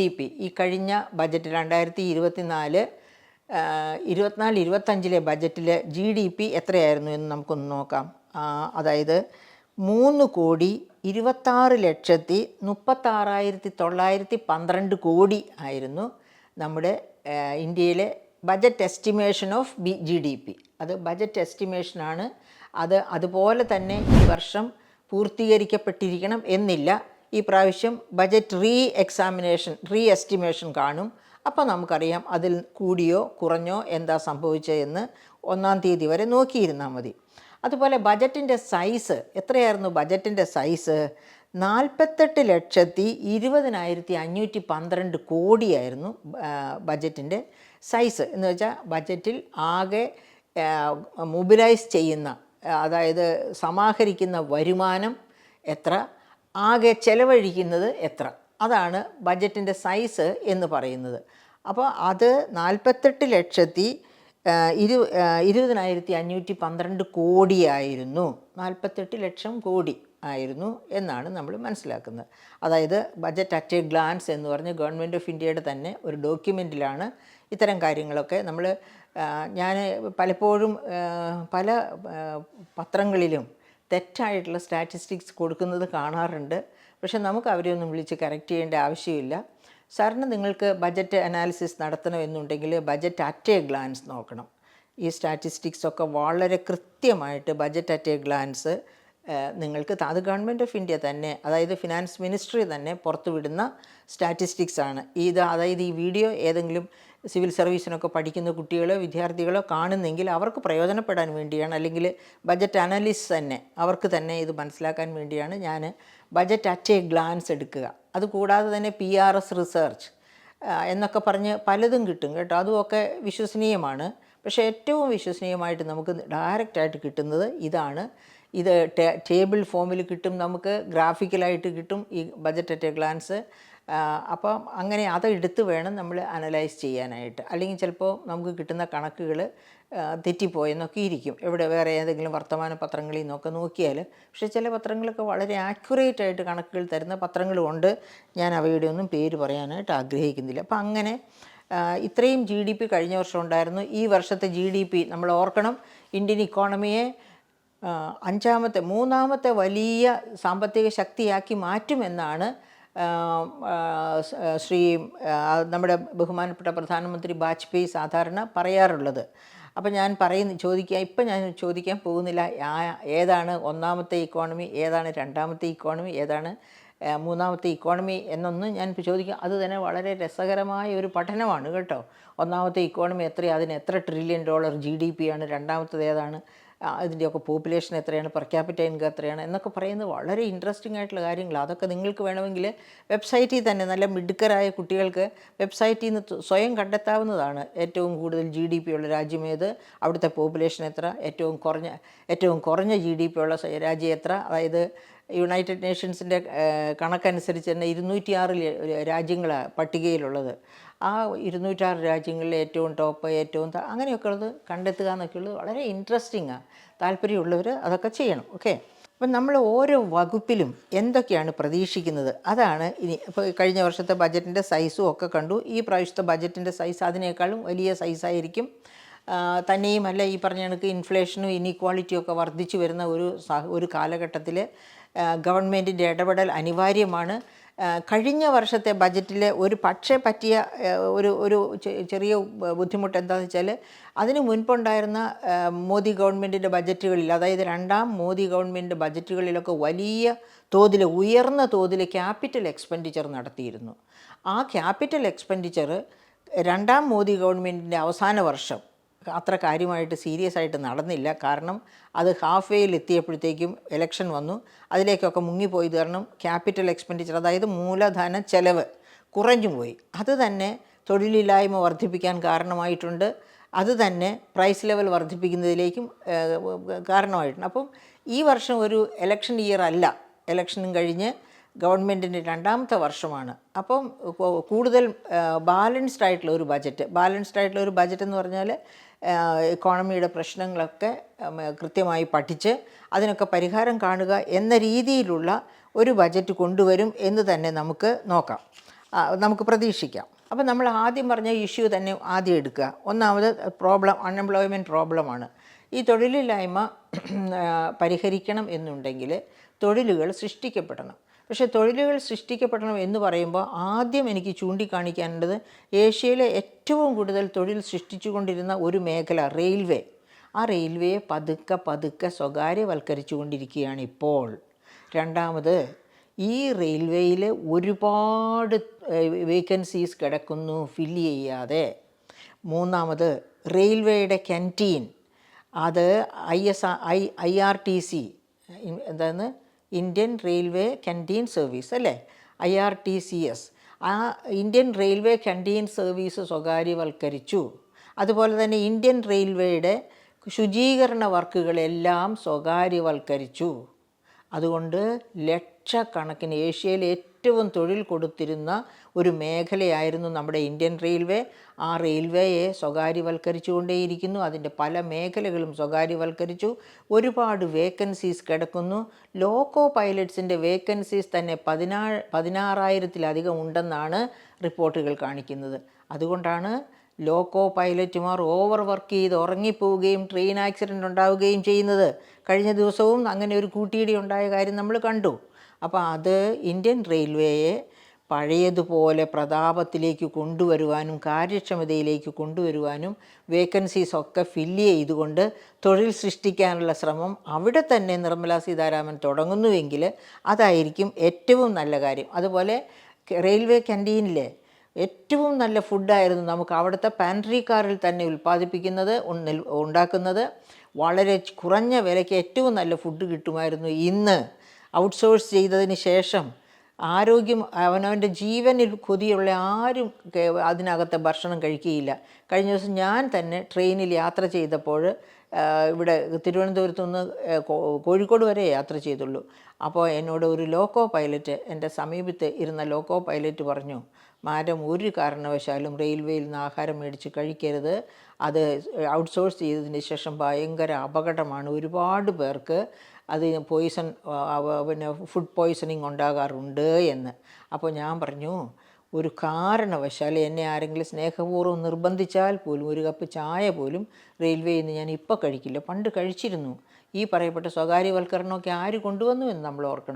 D P ഈ കഴിഞ്ഞ budget രണ്ടായിരത്തി ഇരുപത്തിനാല് ഇരുപത്തിനാല് ഇരുപത്തഞ്ചിലെ ബജറ്റിൽ ജി ഡി പി എത്രയായിരുന്നു എന്ന് നമുക്കൊന്ന് നോക്കാം. അതായത് മൂന്ന് കോടി ഇരുപത്താറ് ലക്ഷത്തി മുപ്പത്താറായിരത്തി തൊള്ളായിരത്തി പന്ത്രണ്ട് കോടി ആയിരുന്നു നമ്മുടെ ഇന്ത്യയിലെ budget estimation of B G D P അത് ബജറ്റ് എസ്റ്റിമേഷനാണ് അത് അതുപോലെ തന്നെ ഈ വർഷം പൂർത്തീകരിക്കപ്പെട്ടിരിക്കണം എന്നില്ല. ഈ പ്രാവശ്യം budget re examination re estimation കാണും. അപ്പോൾ നമുക്കറിയാം അതിൽ കൂടിയോ കുറഞ്ഞോ എന്താ സംഭവിച്ചതെന്ന് ഒന്നാം തീയതി വരെ നോക്കിയിരുന്നാൽ മതി. അതുപോലെ ബജറ്റിന്റെ സൈസ് എത്രയായിരുന്നു ബജറ്റിന്റെ സൈസ് നാൽപ്പത്തെട്ട് ലക്ഷത്തി ഇരുപതിനായിരത്തി അഞ്ഞൂറ്റി പന്ത്രണ്ട് കോടിയായിരുന്നു ബജറ്റിന്റെ സൈസ് എന്ന് വെച്ചാൽ ബജറ്റിൽ ആകെ മൊബിലൈസ് ചെയ്യുന്ന അതായത് സമാഹരിക്കുന്ന വരുമാനം എത്ര? ആകെ ചെലവഴിക്കുന്നത് എത്ര? അതാണ് ബജറ്റിന്റെ സൈസ് എന്ന് പറയുന്നത്. അപ്പോൾ അത് നാൽപ്പത്തെട്ട് ലക്ഷത്തി ഇരു ഇരുപതിനായിരത്തി അഞ്ഞൂറ്റി പന്ത്രണ്ട് കോടിയായിരുന്നു. നാൽപ്പത്തെട്ട് ലക്ഷം കോടി ആയിരുന്നു എന്നാണ് നമ്മൾ മനസ്സിലാക്കുന്നത്. അതായത് ബജറ്റ് അറ്റ് എ ഗ്ലാൻസ് എന്ന് പറഞ്ഞ് ഗവൺമെന്റ് ഓഫ് ഇന്ത്യയുടെ തന്നെ ഒരു ഡോക്യുമെന്റിലാണ് ഇത്തരം കാര്യങ്ങളൊക്കെ നമ്മൾ ഞാൻ പലപ്പോഴും പല പത്രങ്ങളിലും തെറ്റായിട്ടുള്ള സ്റ്റാറ്റിസ്റ്റിക്സ് കൊടുക്കുന്നത് കാണാറുണ്ട്. പക്ഷെ നമുക്ക് അവരെ ഒന്നും വിളിച്ച് കറക്റ്റ് ചെയ്യേണ്ട ആവശ്യമില്ല. സാറിന് നിങ്ങൾക്ക് ബജറ്റ് അനാലിസിസ് നടത്തണമെന്നുണ്ടെങ്കിൽ ബജറ്റ് അറ്റ് എ ഗ്ലാൻസ് നോക്കണം. ഈ സ്റ്റാറ്റിസ്റ്റിക്സ് ഒക്കെ വളരെ കൃത്യമായിട്ട് ബജറ്റ് അറ്റ് എ ഗ്ലാൻസ് നിങ്ങൾക്ക് അത് ഗവൺമെന്റ് ഓഫ് ഇന്ത്യ തന്നെ അതായത് ഫിനാൻസ് മിനിസ്ട്രി തന്നെ പുറത്തുവിടുന്ന സ്റ്റാറ്റിസ്റ്റിക്സ് ആണ്. ഇത് അതായത് ഈ വീഡിയോ ഏതെങ്കിലും സിവിൽ സർവീസിനൊക്കെ പഠിക്കുന്ന കുട്ടികളോ വിദ്യാർത്ഥികളോ കാണുന്നെങ്കിൽ അവർക്ക് പ്രയോജനപ്പെടാൻ വേണ്ടിയാണ്. അല്ലെങ്കിൽ ബജറ്റ് അനലിസ്റ്റ് തന്നെ അവർക്ക് തന്നെ ഇത് മനസ്സിലാക്കാൻ വേണ്ടിയാണ് ഞാൻ ബജറ്റ് അറ്റ് എ ഗ്ലാൻസ് എടുക്കുക. അതുകൂടാതെ തന്നെ പി ആർ എസ് റിസർച്ച് എന്നൊക്കെ പറഞ്ഞ് പലതും കിട്ടും കേട്ടോ. അതുമൊക്കെ വിശ്വസനീയമാണ്. പക്ഷേ ഏറ്റവും വിശ്വസനീയമായിട്ട് നമുക്ക് ഡയറക്റ്റായിട്ട് കിട്ടുന്നത് ഇതാണ്. ഇത് ടേബിൾ ഫോമിൽ കിട്ടും നമുക്ക് ഗ്രാഫിക്കലായിട്ട് കിട്ടും ഈ ബജറ്റ് അറ്റ് എ ഗ്ലാൻസ്. അപ്പം അങ്ങനെ അതെടുത്ത് വേണം നമ്മൾ അനലൈസ് ചെയ്യാനായിട്ട്. അല്ലെങ്കിൽ ചിലപ്പോൾ നമുക്ക് കിട്ടുന്ന കണക്കുകൾ തെറ്റിപ്പോയെന്നൊക്കെ ഇരിക്കും. എവിടെ വേറെ ഏതെങ്കിലും വർത്തമാന പത്രങ്ങളിൽ നിന്നൊക്കെ നോക്കിയാൽ. പക്ഷേ ചില പത്രങ്ങളൊക്കെ വളരെ ആക്യുറേറ്റ് ആയിട്ട് കണക്കുകൾ തരുന്ന പത്രങ്ങളും ഉണ്ട് ഞാൻ അവയുടെ ഒന്നും പേര് പറയാനായിട്ട് ആഗ്രഹിക്കുന്നില്ല. അപ്പം അങ്ങനെ ഇത്രയും ജി ഡി പി കഴിഞ്ഞ വർഷം ഉണ്ടായിരുന്നു. ഈ വർഷത്തെ ജി ഡി പി നമ്മൾ ഓർക്കണം. ഇന്ത്യൻ ഇക്കോണമിയെ അഞ്ചാമത്തെ മൂന്നാമത്തെ വലിയ സാമ്പത്തിക ശക്തിയാക്കി മാറ്റുമെന്നാണ് ശ്രീ നമ്മുടെ ബഹുമാനപ്പെട്ട പ്രധാനമന്ത്രി വാജ്പേയി സാധാരണ പറയാറുള്ളത്. അപ്പം ഞാൻ പറയുന്ന ചോദിക്കുക ഇപ്പം ഞാൻ ചോദിക്കാൻ പോകുന്നില്ല ഏതാണ് ഒന്നാമത്തെ ഇക്കോണമി ഏതാണ് രണ്ടാമത്തെ ഇക്കോണമി ഏതാണ് മൂന്നാമത്തെ ഇക്കോണമി എന്നൊന്നും ഞാൻ ചോദിക്കുക. അത് തന്നെ വളരെ രസകരമായ ഒരു പഠനമാണ് കേട്ടോ. ഒന്നാമത്തെ ഇക്കോണമി എത്ര അതിന് എത്ര trillion dollar G D P ആണ്? രണ്ടാമത്തത് ഏതാണ്? അതിന്റെയൊക്കെ പോപ്പുലേഷൻ എത്രയാണ് പെർ ക്യാപിറ്റ ഇൻകം എത്രയാണ് എന്നൊക്കെ പറയുന്നത് വളരെ ഇൻട്രസ്റ്റിംഗ് ആയിട്ടുള്ള കാര്യങ്ങളാണ് അതൊക്കെ നിങ്ങൾക്ക് വേണമെങ്കിൽ വെബ്സൈറ്റിൽ തന്നെ നല്ല മിടുക്കരായ കുട്ടികൾക്ക് വെബ്സൈറ്റിൽ നിന്ന് സ്വയം കണ്ടെത്താവുന്നതാണ്. ഏറ്റവും കൂടുതൽ ജി ഡി പി ഉള്ള രാജ്യമേത് അവിടുത്തെ പോപ്പുലേഷൻ എത്ര? ഏറ്റവും കുറഞ്ഞ ഏറ്റവും കുറഞ്ഞ ജി ഡി പി ഉള്ള രാജ്യം എത്ര? അതായത് യുണൈറ്റഡ് നേഷൻസിന്റെ കണക്കനുസരിച്ച് തന്നെ ഇരുന്നൂറ്റിയാറ് രാജ്യങ്ങളാണ് പട്ടികയിലുള്ളത്. ആ ഇരുന്നൂറ്റാറ് രാജ്യങ്ങളിൽ ഏറ്റവും ടോപ്പ് ഏറ്റവും അങ്ങനെയൊക്കെ ഉള്ളത് കണ്ടെത്തുക എന്നൊക്കെ ഉള്ളത് വളരെ ഇൻട്രസ്റ്റിംഗാണ് താല്പര്യമുള്ളവർ അതൊക്കെ ചെയ്യണം ഓക്കെ അപ്പം നമ്മൾ ഓരോ വകുപ്പിലും എന്തൊക്കെയാണ് പ്രതീക്ഷിക്കുന്നത്? അതാണ് ഇനി ഇപ്പോൾ കഴിഞ്ഞ വർഷത്തെ ബജറ്റിന്റെ സൈസും ഒക്കെ കണ്ടു. ഈ പ്രാവശ്യത്തെ ബജറ്റിന്റെ സൈസ് അതിനേക്കാളും വലിയ സൈസായിരിക്കും തന്നെയുമല്ല ഈ പറഞ്ഞ കണക്ക് ഇൻഫ്ലേഷനും ഇനീക്വാളിറ്റിയും ഒക്കെ വർദ്ധിച്ചു വരുന്ന ഒരു ഒരു കാലഘട്ടത്തിൽ ഗവൺമെന്റിന്റെ ഇടപെടൽ അനിവാര്യമാണ്. കഴിഞ്ഞ വർഷത്തെ ബജറ്റിൽ ഒരു പക്ഷേ പറ്റിയ ഒരു ഒരു ചെറിയ ബുദ്ധിമുട്ട് എന്താണെന്ന് വെച്ചാൽ അതിന് മുൻപുണ്ടായിരുന്ന മോദി ഗവൺമെന്റിന്റെ ബജറ്റുകളിൽ അതായത് രണ്ടാം മോദി ഗവൺമെന്റ് ബജറ്റുകളിലൊക്കെ വലിയ തോതിൽ ഉയർന്ന തോതിൽ ക്യാപിറ്റൽ എക്സ്പെൻഡിച്ചർ നടത്തിയിരുന്നു. ആ ക്യാപിറ്റൽ എക്സ്പെൻഡിച്ചർ രണ്ടാം മോദി ഗവൺമെന്റിന്റെ അവസാന വർഷം അത്ര കാര്യമായിട്ട് സീരിയസ് ആയിട്ട് നടന്നില്ല. കാരണം അത് ഹാഫ് വേയിൽ എത്തിയപ്പോഴത്തേക്കും ഇലക്ഷൻ വന്നു. അതിലേക്കൊക്കെ മുങ്ങിപ്പോയത് കാരണം ക്യാപിറ്റൽ എക്സ്പെൻഡിച്ചർ അതായത് മൂലധന ചെലവ് കുറഞ്ഞു പോയി. അത് തന്നെ തൊഴിലില്ലായ്മ വർദ്ധിപ്പിക്കാൻ കാരണമായിട്ടുണ്ട്. അത് തന്നെ പ്രൈസ് ലെവൽ വർദ്ധിപ്പിക്കുന്നതിലേക്കും കാരണമായിട്ടുണ്ട്. അപ്പം ഈ വർഷം ഒരു എലക്ഷൻ ഇയർ അല്ല. എലക്ഷനും കഴിഞ്ഞ് ഗവൺമെന്റിന്റെ രണ്ടാമത്തെ വർഷമാണ്. അപ്പം കൂടുതൽ ബാലൻസ്ഡ് ആയിട്ടുള്ള ഒരു ബജറ്റ് ബാലൻസ്ഡ് ആയിട്ടുള്ള ഒരു ബജറ്റ് എന്ന് പറഞ്ഞാൽ ഇക്കോണമിയുടെ പ്രശ്നങ്ങളൊക്കെ കൃത്യമായി പഠിച്ച് അതിനൊക്കെ പരിഹാരം കാണുക എന്ന രീതിയിലുള്ള ഒരു ബജറ്റ് കൊണ്ടുവരും എന്ന് തന്നെ നമുക്ക് നോക്കാം. നമുക്ക് പ്രതീക്ഷിക്കാം. അപ്പോൾ നമ്മൾ ആദ്യം പറഞ്ഞ ഇഷ്യൂ തന്നെ ആദ്യം എടുക്കുക. ഒന്നാമത് പ്രോബ്ലം അൺഎംപ്ലോയ്മെന്റ് പ്രോബ്ലമാണ് ഈ തൊഴിലില്ലായ്മ പരിഹരിക്കണം എന്നുണ്ടെങ്കിൽ തൊഴിലുകൾ സൃഷ്ടിക്കപ്പെടണം. പക്ഷേ തൊഴിലുകൾ സൃഷ്ടിക്കപ്പെടണം എന്ന് പറയുമ്പോൾ ആദ്യം എനിക്ക് ചൂണ്ടിക്കാണിക്കാനുള്ളത് ഏഷ്യയിലെ ഏറ്റവും കൂടുതൽ തൊഴിൽ സൃഷ്ടിച്ചുകൊണ്ടിരുന്ന ഒരു മേഖല റെയിൽവേ. ആ റെയിൽവേയെ പതുക്കെ പതുക്കെ സ്വകാര്യവൽക്കരിച്ചു കൊണ്ടിരിക്കുകയാണ് ഇപ്പോൾ രണ്ടാമത് ഈ റെയിൽവേയിൽ ഒരുപാട് വേക്കൻസീസ് കിടക്കുന്നു ഫില്ല് ചെയ്യാതെ. മൂന്നാമത് റെയിൽവേയുടെ ക്യാന്റീൻ. അത് I S I I R T C എന്താണ് ഇന്ത്യൻ റെയിൽവേ ക്യാന്റീൻ സർവീസ് അല്ലേ? I R T C S ആ ഇന്ത്യൻ റെയിൽവേ ക്യാന്റീൻ സർവീസ് സ്വകാര്യവൽക്കരിച്ചു. അതുപോലെ തന്നെ ഇന്ത്യൻ റെയിൽവേയുടെ ശുചീകരണ വർക്കുകളെല്ലാം സ്വകാര്യവൽക്കരിച്ചു. അതുകൊണ്ട് ലക്ഷക്കണക്കിന് ഏഷ്യയിൽ ഏറ്റവും തൊഴിൽ കൊടുത്തിരുന്ന ഒരു മേഖലയായിരുന്നു നമ്മുടെ ഇന്ത്യൻ റെയിൽവേ. ആ റെയിൽവേയെ സ്വകാര്യവൽക്കരിച്ചുകൊണ്ടേയിരിക്കുന്നു. അതിന്റെ പല മേഖലകളും സ്വകാര്യവൽക്കരിച്ചു. ഒരുപാട് വേക്കൻസീസ് കിടക്കുന്നു. ലോക്കോ പൈലറ്റ്സിന്റെ വേക്കൻസീസ് തന്നെ പതിനാ പതിനാറായിരത്തിലധികം ഉണ്ടെന്നാണ് റിപ്പോർട്ടുകൾ കാണിക്കുന്നത്. അതുകൊണ്ടാണ് ലോക്കോ പൈലറ്റുമാർ ഓവർ വർക്ക് ചെയ്ത് ഉറങ്ങിപ്പോവുകയും ട്രെയിൻ ആക്സിഡന്റ് ഉണ്ടാവുകയും ചെയ്യുന്നത്. കഴിഞ്ഞ ദിവസവും അങ്ങനെ ഒരു കൂട്ടിയിടി ഉണ്ടായ കാര്യം നമ്മൾ കണ്ടു. അപ്പോൾ അത് ഇന്ത്യൻ റെയിൽവേയെ പഴയതുപോലെ പ്രതാപത്തിലേക്ക് കൊണ്ടുവരുവാനും കാര്യക്ഷമതയിലേക്ക് കൊണ്ടുവരുവാനും വേക്കൻസീസ് ഒക്കെ ഫില്ല് ചെയ്തുകൊണ്ട് തൊഴിൽ സൃഷ്ടിക്കാനുള്ള ശ്രമം അവിടെ തന്നെ നിർമ്മലാ സീതാരാമൻ തുടങ്ങുന്നുവെങ്കിൽ അതായിരിക്കും ഏറ്റവും നല്ല കാര്യം. അതുപോലെ റെയിൽവേ ക്യാന്റീനിലെ ഏറ്റവും നല്ല ഫുഡായിരുന്നു നമുക്ക് അവിടുത്തെ പാൻട്രി കാറിൽ തന്നെ ഉൽപ്പാദിപ്പിക്കുന്നത് ഉണ്ടാക്കുന്നത്. വളരെ കുറഞ്ഞ വിലയ്ക്ക് ഏറ്റവും നല്ല ഫുഡ് കിട്ടുമായിരുന്നു ഇന്ന്. ഔട്ട്സോഴ്സ് ചെയ്തതിന് ശേഷം ആരോഗ്യം അവനവന്റെ ജീവനിൽ കൊതിയുള്ള ആരും അതിനകത്ത് ഭക്ഷണം കഴിക്കുകയില്ല. കഴിഞ്ഞ ദിവസം ഞാൻ തന്നെ ട്രെയിനിൽ യാത്ര ചെയ്തപ്പോൾ ഇവിടെ തിരുവനന്തപുരത്ത് നിന്ന് കോഴിക്കോട് വരെ യാത്ര ചെയ്തുള്ളൂ. അപ്പോൾ എന്നോട് ഒരു ലോക്കോ പൈലറ്റ് എന്റെ സമീപത്ത് ഇരുന്ന ലോക്കോ പൈലറ്റ് പറഞ്ഞു മാഡം ഒരു കാരണവശാലും റെയിൽവേയിൽ നിന്ന് ആഹാരം മേടിച്ച് കഴിക്കരുത്. അത് ഔട്ട്സോഴ്സ് ചെയ്തതിന് ശേഷം ഭയങ്കര അപകടമാണ്. ഒരുപാട് പേർക്ക് അതിന് പോയിസൺ പിന്നെ ഫുഡ് പോയിസണിങ് ഉണ്ടാകാറുണ്ട് എന്ന്. അപ്പോൾ ഞാൻ പറഞ്ഞു ഒരു കാരണവശാൽ എന്നെ ആരെങ്കിലും സ്നേഹപൂർവം നിർബന്ധിച്ചാൽ പോലും ഒരു കപ്പ് ചായ പോലും റെയിൽവേയിൽ നിന്ന് ഞാൻ ഇപ്പോൾ കഴിക്കില്ല. പണ്ട് കഴിച്ചിരുന്നു. ഈ പറയപ്പെട്ട സ്വകാര്യവൽക്കരണമൊക്കെ ആര് കൊണ്ടുവന്നു എന്ന് നമ്മൾ ഓർക്കണം.